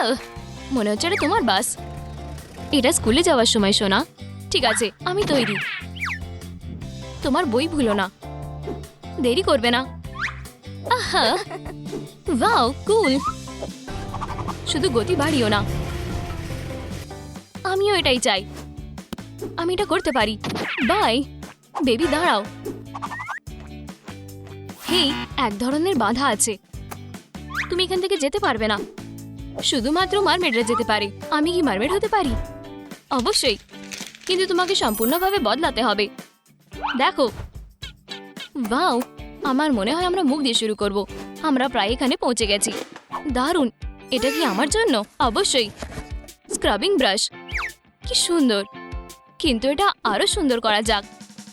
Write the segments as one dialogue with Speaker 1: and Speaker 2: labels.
Speaker 1: আহ, মনে হচ্ছে এটা তোমার বাস। এটা স্কুলে যাওয়ার সময় শোনা ঠিক আছে আমি তৈরি। তোমার বই ভুলো না। দেরি করবে না। আহা! ওয়াও কুল শুধু গতি বাড়িও না। আমিও এটাই চাই। আমি এটা করতে পারি। বাই বেবি দাঁড়াও। হেই এক ধরনের বাধা আছে। তুমি এখান থেকে যেতে পারবে না। শুধুমাত্র মারমেডরা যেতে পারে। আমি কি মারমেড হতে পারি? অবশ্যই। কিন্তু তোমাকে সম্পূর্ণভাবে বদলাতে হবে। দেখো। বাও আমার মনে হয় আমরা মুখ দিয়ে শুরু করব। আমরা প্রায় এখানে পৌঁছে গেছি। দারুণ। এটা কি আমার জন্য? অবশ্যই। Scrubbing brush. কি সুন্দর। কিন্তু এটা আরও সুন্দর করা যাক।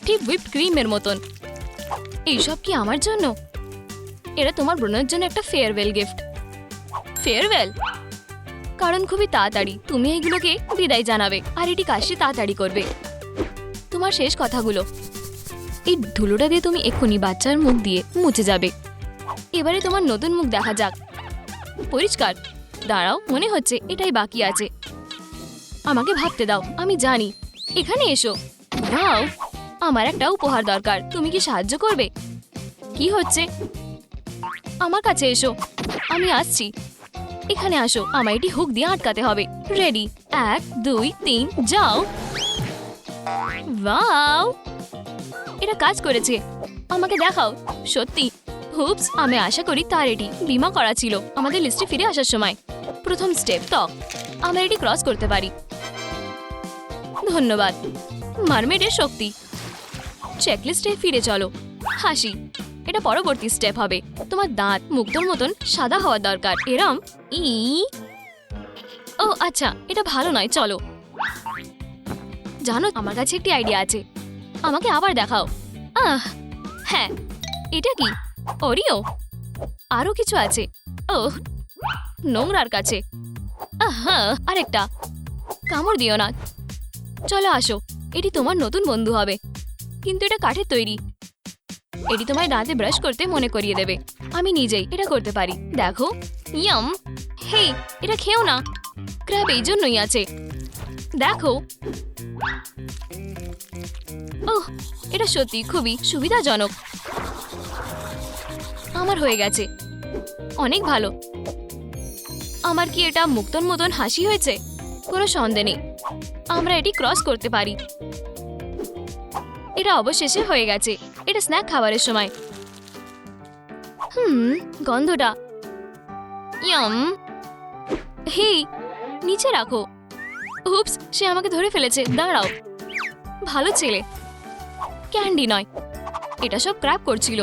Speaker 1: ঠিক হুইপ ক্রিমের মতন। এইসব কি আমার জন্য? এটা তোমার বোনের জন্য একটা ফেয়ারওয়েল গিফট ফেয়ারওয়েল কারণ খুবই তাড়াতাড়ি। তুমি এইগুলোকে বিদায় জানাবে, আর এটি কাজটি তাড়াতাড়ি করবে। তোমার শেষ কথাগুলো। এই ধুলোটা দিয়ে তুমি এক্ষুনি বাচ্চার মুখ দিয়ে মুছে যাবে। এবারে তোমার নতুন মুখ দেখা যাক। পরিষ্কার। দাঁড়াও, মনে হচ্ছে এটাই বাকি আছে। আমাকে ভাবতে দাও, আমি জানি। এখানে এসো। দাও আমার একটা উপহার দরকার। তুমি কি সাহায্য করবে? কি হচ্ছে? আমার কাছে এসো। আমি আসছি। এখানে আসো, আমায় এটি হুক দিয়ে আটকাতে হবে। রেডি এক, দুই, তিন, যাও। ওয়াও এটা কাজ করেছে। আমাকে দেখাও। সত্যি। হুপস আমি আশা করি তার এটি বিমা করা ছিল আমাদের লিস্টে ফিরে আসার সময়। প্রথম স্টেপ ত্বক। আমরা এটি ক্রস করতে পারি। ধন্যবাদ। মারমেডের শক্তি। চেকলিস্টে ফিরে চলো। হাসি। এটা পরবর্তী স্টেপ হবে। তোমার দাঁত মুক্তর মতন সাদা হওয়া দরকার। এরম, ই, ও আচ্ছা এটা ভালো নয়, চলো। জানো, আমার কাছে একটি আইডিয়া আছে। আমাকে আবার দেখাও। আহ হ্যাঁ এটা কি? অরিও আরও কিছু আছে। ও নোংরার কাছে। আহা আরেকটা। কামড় দিও না। চলো আসো, এটি তোমার নতুন বন্ধু হবে। কিন্তু এটা কাঠের তৈরি। এটি তোমায় দাঁতে ব্রাশ করতে মনে করিয়ে দেবে। আমি নিজেই এটা করতে পারি। দেখো। ইয়াম। হেই, এটা খেও না। ক্র্যাব এই জন্যই আছে। দেখো। ওহ এটা সত্যি খুবই সুবিধাজনক। আমার হয়ে গেছে। অনেক ভালো। আমার কি এটা মুক্তন মতন হাসি হয়েছে? কোনো সন্দেহ নেই। আমরা এটি ক্রস করতে পারি। এটা অবশেষে হয়ে গেছে। এটা স্ন্যাক খাবারের সময়। হুম গন্ধটা। ইয়াম। হেই নিচে রাখো। উপস সে আমাকে ধরে ফেলেছে। দাঁড়াও। ভালো ছেলে। ক্যান্ডি নয়। এটা সব ক্র্যাপ করছিল।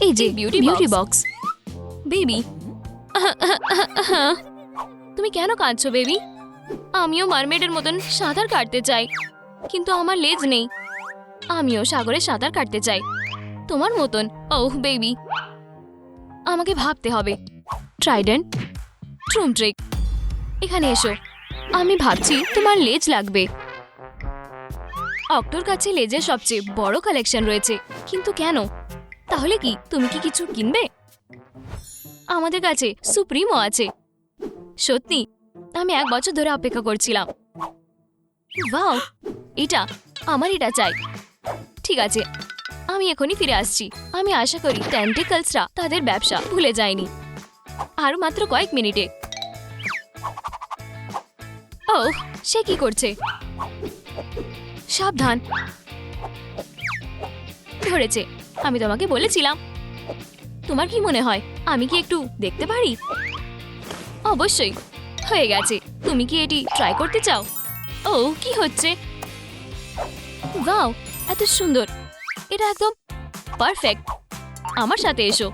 Speaker 1: এই যে বিউটি বিউটি বক্স বেবি। তুমি কেন কাঁদছো বেবি? আমিও মারমেডের মতন সাঁতার কাটতে চাই। কিন্তু আমার লেজ নেই। আমিও সাগরে সাঁতার কাটতে চাই। তোমার মতন, ওহ বেবি আমাকে ভাবতে হবে। ট্রাইডেন্ট ট্রুম ট্রিক এখানে এসো। আমি ভাবছি তোমার লেজ লাগবে। অক্টোর কাছে লেজের সবচেয়ে বড় কালেকশন রয়েছে। কিন্তু কেন? তাহলে কি তুমি কি কিছু কিনবে? আমাদের কাছে সুপ্রিমও আছে। সত্যি, আমি এক বছর ধরে অপেক্ষা করছিলাম। এটা আমার এটা চাই। ঠিক আছে, আমি এখনই ফিরে আসছি। আমি আশা করি ট্যান্টিকলসরা তাদের ব্যবসা ভুলে যায়নি। আর মাত্র কয়েক মিনিটে। ও সে কি করছে? সাবধান। ধরেছে, আমি তোমাকে বলেছিলাম। তোমার কি মনে হয়, আমি কি একটু দেখতে পারি? অবশ্যই, হয়ে গেছে। তুমি কি এটি ট্রাই করতে চাও? ও কি হচ্ছে? এত সুন্দর। এটা একদম পারফেক্ট আমার সাথে এসো।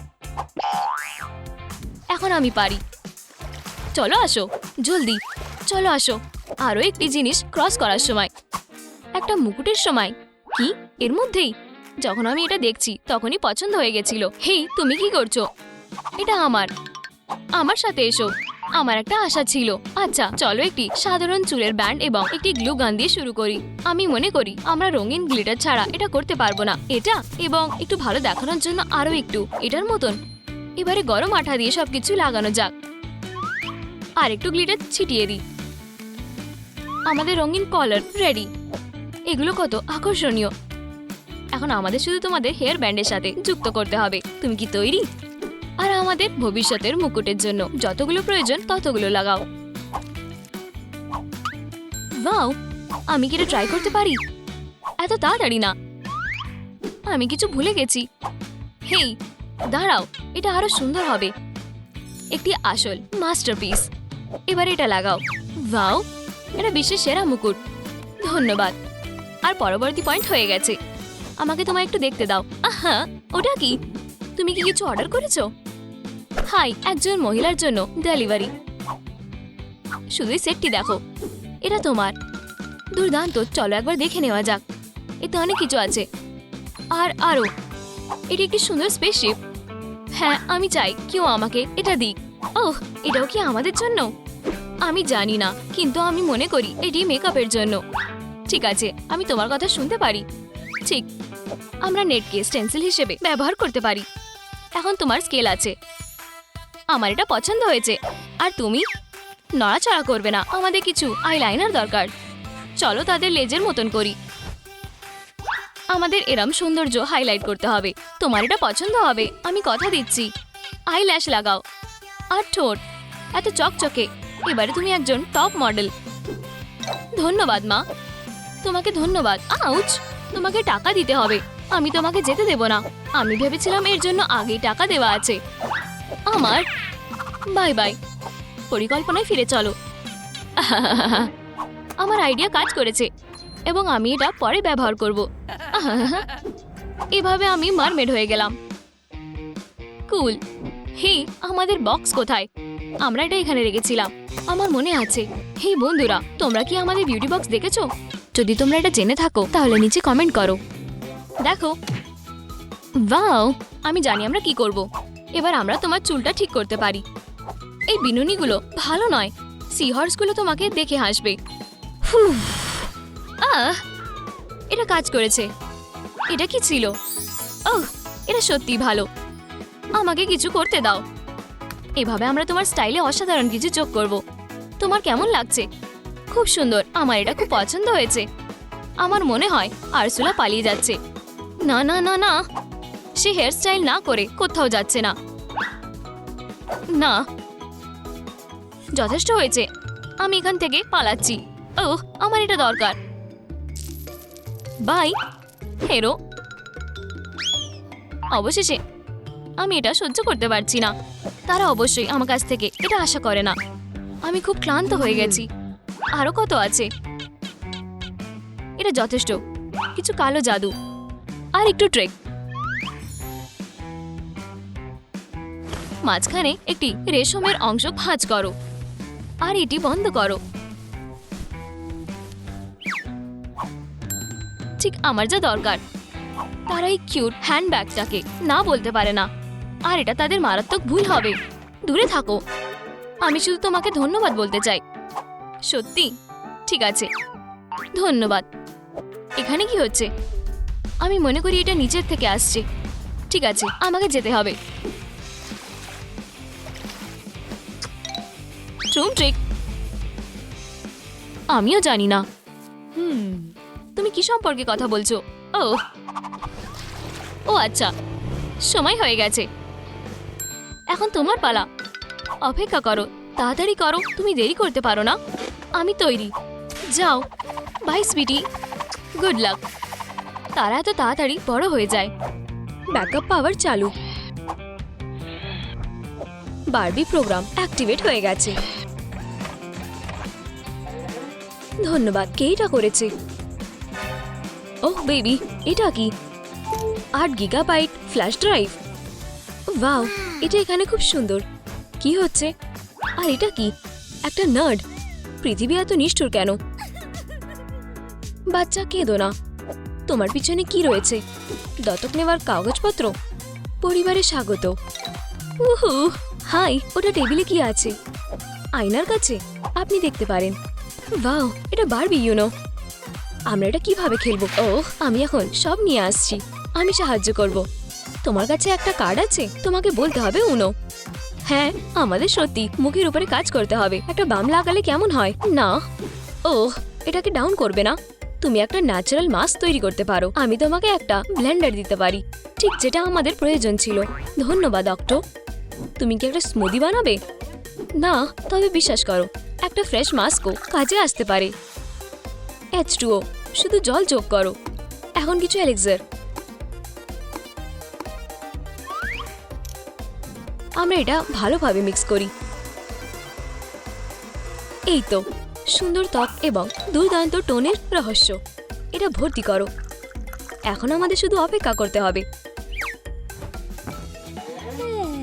Speaker 1: এখন আমি পারি। চলো আসো, জলদি। চলো আসো। আরও একটি জিনিস ক্রস করার সময়। একটা মুকুটের সময়। কি? এর মধ্যেই? যখন আমি এটা দেখছি, তখনই পছন্দ হয়ে গেছিল। হেই, তুমি কি করছ? এটা আমার। আমার সাথে এসো। আমার একটা আশা ছিল। আচ্ছা চলো একটি সাধারণ চুলের ব্যান্ড এবং একটি গ্লু গান দিয়ে শুরু করি। আমি মনে করি আমরা রঙিন গ্লিটার ছাড়া এটা করতে পারব না। এটা এবং একটু ভালো দেখানোর জন্য আরও একটু। এটার মতন। এবারে গরম আঠা দিয়ে সবকিছু লাগানো যাক। আর একটু গ্লিটার ছিটিয়ে দিই। আমাদের রঙিন কলার রেডি। এগুলো কত আকর্ষণীয়। এখন আমাদের শুধু তোমাদের হেয়ার ব্যান্ডের সাথে যুক্ত করতে হবে। তুমি কি তৈরি? আর আমাদের ভবিষ্যতের মুকুটের জন্য। যতগুলো প্রয়োজন, ততগুলো লাগাও। ওয়াও, আমি কি এটা ট্রাই করতে পারি? এত তাড়াতাড়ি না। আমি কিছু ভুলে গেছি। হেই, দাঁড়াও, এটা আরও সুন্দর হবে। একটি আসল মাস্টারপিস এবার এটা লাগাও। ওয়াও, এটা বিশ্বের সেরা মুকুট। ধন্যবাদ। আর পরবর্তী পয়েন্ট হয়ে গেছে। আমাকে তোমায় একটু দেখতে দাও। আহা, ওটা কি? তুমি কি কিছু অর্ডার করেছ? হাই একজন মহিলার জন্য ডেলিভারি। শুধু সেটটি দেখো। এটা তোমার। দুর্দান্ত। চলো একবার দেখে নেওয়া যাক। এতে অনেক কিছু আছে। আর আরও এটি একটি সুন্দর স্পেসশিপ হ্যাঁ আমি চাই কেউ আমাকে এটা দিক। ওহ, এটাও কি আমাদের জন্য? আমি জানি না, কিন্তু আমি মনে করি এটি মেকআপের জন্য। ঠিক আছে, আমি তোমার কথা শুনতে পারি। ঠিক। আমরা নেটকে স্টেন্সিল হিসেবে ব্যবহার করতে পারি। এখন তোমার স্কেল আছে। আমার এটা পছন্দ হয়েছে। আর তুমি? নড়াচড়া করবে না, আমাদের কিছু আইলাইনার দরকার। চলো তাদের লেজের মতন করি। আমাদের এরম সৌন্দর্য হাইলাইট করতে হবে। তোমার এটা পছন্দ হবে, আমি কথা দিচ্ছি। আই ল্যাশ লাগাও। আর ঠোঁট, এত চকচকে। এবারে তুমি একজন টপ মডেল ধন্যবাদ, মা। তোমাকে ধন্যবাদ। আউচ, তোমাকে টাকা দিতে হবে। আমি তোমাকে যেতে দেব না। আমি ভেবেছিলাম এর জন্য আগেই টাকা দেওয়া আছে। আমার? Bye bye. পরিকল্পনায় ফিরে চলো। আমার আইডিয়া কাজ করেছে, এবং আমি এটা পরে ব্যবহার করব। এভাবে আমি মারমেড হয়ে গেলাম। কুল, হে, আমাদের বক্স কোথায়? আমরা এটা এখানে রেখেছিলাম। আমার মনে আছে। হে বন্ধুরা, তোমরা কি আমাদের বিউটি বক্স দেখেছ? যদি তোমরা এটা জেনে থাকো, তাহলে নিচে কমেন্ট করো। দেখো। ওয়াও, আমি জানি আমরা কি করব। এবার আমরা তোমার চুলটা ঠিক করতে পারি। এই বিনুনিগুলো ভালো নয়। সিহর্সগুলো তোমাকে দেখে হাসবে। আহ, এটা কাজ করেছে। এটা কি ছিল? ওহ, এটা সত্যি ভালো। আমাকে কিছু করতে দাও। এভাবে আমরা তোমার স্টাইলে অসাধারণ কিছু যোগ করব। তোমার কেমন লাগছে? খুব সুন্দর। আমার এটা খুব পছন্দ হয়েছে। আমার মনে হয় আরসুলা পালিয়ে যাচ্ছে। না না না না। সে হেয়ার স্টাইল না করে কোথাও যাচ্ছে না। না। যথেষ্ট হয়েছে। আমি এখান থেকে পালাচ্ছি। ও আমার এটা দরকার। Bye, hero. অবশেষে আমি এটা সহ্য করতে পারছি না। তারা অবশ্যই আমার কাছ থেকে এটা আশা করে না। আমি খুব ক্লান্ত হয়ে গেছি। আরও কত আছে? এটা যথেষ্ট। কিছু কালো জাদু। আর একটু ট্রেক। মাঝখানে একটি রেশমের অংশ ভাঁজ করো। আর এটি বন্ধ করো। ঠিক আমার যা দরকার। তারা এই কিউট হ্যান্ডব্যাগটাকে না বলতে পারে না। আর এটা তাদের মারাত্মক ভুল হবে। দূরে থাকো। আমি শুধু তোমাকে ধন্যবাদ বলতে চাই। সত্যি? ঠিক আছে। ধন্যবাদ। এখানে কি হচ্ছে? আমি মনে করি এটা নিচের থেকে আসছে। ঠিক আছে, আমাকে যেতে হবে। ট্রুম ট্রিক আমিও জানি না। হুম, তুমি কি সম্পর্কে কথা বলছো? ও। ও আচ্ছা। সময় হয়ে গেছে। এখন তোমার পালা। অপেক্ষা করো, তাড়াতাড়ি করো, তুমি দেরি করতে পারো না। আমি তৈরি। যাও। বাই সুইটি গুড লাক তারা এত তাড়াতাড়ি বড় হয়ে যায়। ব্যাকআপ পাওয়ার চালু। বারবি প্রোগ্রাম অ্যাক্টিভেট হয়ে গেছে। ধন্যবাদ, কে এটা করেছে? ওহ, বেবি, এটা কি? আট গিগাবাইট ফ্ল্যাশ ড্রাইভ? ওয়াও, এটা এখানে খুব সুন্দর। কি হচ্ছে? আর এটা কি? একটা নার্ড। পৃথিবী এত নিষ্ঠুর কেন? বাচ্চা, কেঁদো না। তোমার পিছনে কি রয়েছে? দত্তক নেওয়ার কাগজপত্র? পরিবারে স্বাগত। উহু, হাই, ওটা টেবিলে কি আছে? আয়নার কাছে? আপনি দেখতে পারেন। ওয়াও এটা বারবি ইউনো আমরা এটা কীভাবে খেলব? ও আমি এখন সব নিয়ে আসছি। আমি সাহায্য করব। তোমার কাছে একটা কার্ড আছে? তোমাকে বলতে হবে উনো হ্যাঁ আমাদের সত্যি মুখের উপরে কাজ করতে হবে। একটা বাম লাগালে কেমন হয়? না। ওহ, এটাকে ডাউন করবে না। তুমি একটা ন্যাচারাল মাস্ক তৈরি করতে পারো। আমি তোমাকে একটা ব্লেন্ডার দিতে পারি। ঠিক যেটা আমাদের প্রয়োজন ছিল। ধন্যবাদ অক্টো তুমি কি একটা স্মুদি বানাবে? না, তবে বিশ্বাস করো একটা ফ্রেশ মাস্কও কাজে আসতে পারে। এইচ টুও শুধু জল যোগ করো। এখন কিছু এলেক্সার আমরা এটা ভালোভাবে মিক্স করি। এই তো, সুন্দর ত্বক এবং দুর্দান্ত টোনের রহস্য। এটা ভর্তি করো। এখন আমাদের শুধু অপেক্ষা করতে হবে।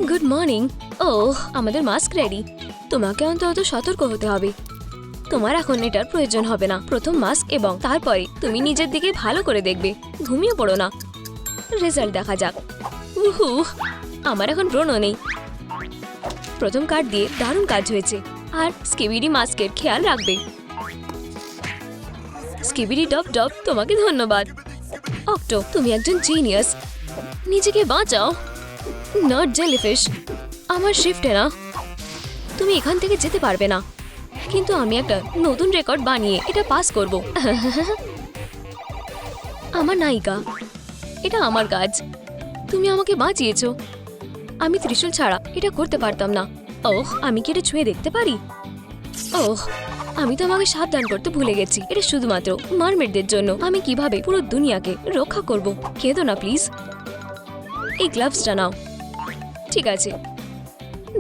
Speaker 1: গুড মর্নিং ও আমাদের মাস্ক রেডি তোমাকে অন্তত সতর্ক হতে হবে। তোমার এখন এটার প্রয়োজন হবে না। প্রথম মাস্ক এবং তারপরে তুমি নিজের দিকে ভালো করে দেখবে। ঘুমিয়ে পড়ো না। রেজাল্ট দেখা যাক। উহু, আমার এখন ব্রণ নেই। প্রথম কার্ড দিয়ে দারুণ কাজ হয়েছে। আর স্কিবিডি মাস্কের খেয়াল রাখবে। স্কিবিডি ডপ ডপ, তোমাকে ধন্যবাদ। অক্টো, তুমি একজন জিনিয়াস নিজেকে বাঁচাও। নট জেলিফিশ আমার শিফটে না। তুমি এখান থেকে যেতে পারবে না। কিন্তু আমি একটা নতুন রেকর্ড বানিয়ে এটা পাস করব। আমার নায়িকা, এটা আমার কাজ। তুমি আমাকে বাঁচিয়েছো। আমি ত্রিশূল ছাড়া এটা করতে পারতাম না। ওহ, আমি কি এটা ছুঁয়ে দেখতে পারি? ওহ, আমি তো আমাকে সাবধান করতে ভুলে গেছি। এটা শুধুমাত্র মারমেডদের জন্য। আমি কীভাবে পুরো দুনিয়াকে রক্ষা করব? কেঁদো না, প্লিজ। এই গ্লাভসটা নাও। ঠিক আছে।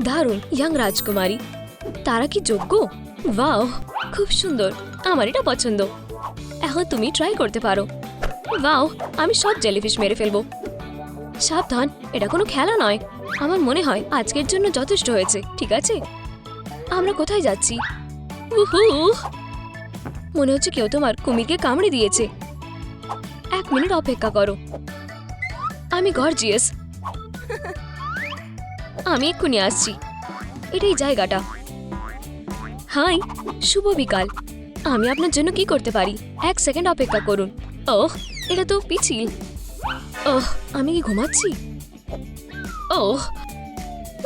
Speaker 1: দারুণ ইয়াং রাজকুমারী। তারা কি যোগ্য? ওয়াও, খুব সুন্দর। আমার এটা পছন্দ। এখন তুমি ট্রাই করতে পারো। ওয়াও, আমি সব জেলিফিশ মেরে ফেলব। সাবধান, এটা কোনো খেলা নয়। আমার মনে হয় আজকের জন্য যথেষ্ট হয়েছে, ঠিক আছে? আমরা কোথায় যাচ্ছি? মনে হচ্ছে কেউ তোমার কুমিরকে কামড়ে দিয়েছে। এক মিনিট অপেক্ষা করো। আমি গর্জিয়াস। আমি এক্ষুনি আসছি। এটাই জায়গাটা। হাই, শুভ বিকাল। আমি আপনার জন্য কি করতে পারি? এক সেকেন্ড অপেক্ষা করুন। ওহ, এটা তো পিছিল ওহ, আমি কি ঘুমাচ্ছি? ওহ,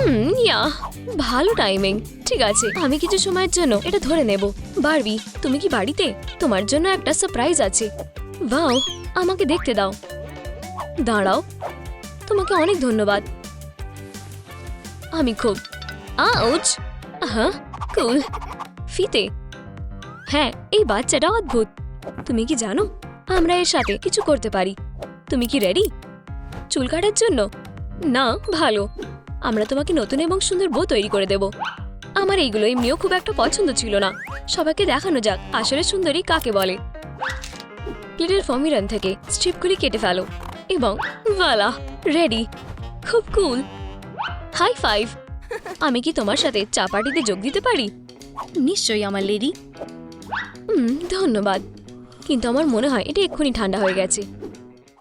Speaker 1: হুম, ইয়া, ভালো টাইমিং ঠিক আছে, আমি কিছু সময়ের জন্য এটা ধরে নেব। বারবি, তুমি কি বাড়িতে? তোমার জন্য একটা সারপ্রাইজ আছে। বাও আমাকে দেখতে দাও। দাঁড়াও। তোমাকে অনেক ধন্যবাদ। আমি খুব আউচ। হ্যাঁ কুল। ফিতে। হ্যাঁ এই বাচ্চাটা অদ্ভুত। তুমি কি জানো? আমরা এর সাথে কিছু করতে পারি। তুমি কি রেডি? চুল কাটার জন্য? না, ভালো। আমরা তোমাকে নতুন এবং সুন্দর বউ তৈরি করে দেব। আমার এইগুলো এমনিও খুব একটা পছন্দ ছিল না। সবাইকে দেখানো যাক, আসলে সুন্দরী কাকে বলে। প্লেটের ফমিরান থেকে স্ট্রিপগুলি কেটে ফেলো। এবং, ভালা, রেডি। খুব কুল। হাই ফাইভ আমি কি তোমার সাথে চা পার্টিতে যোগ দিতে পারি? নিশ্চয়ই আমার লেডি। ধন্যবাদ। কিন্তু আমার মনে হয় এটা এক্ষুনি ঠান্ডা হয়ে গেছে।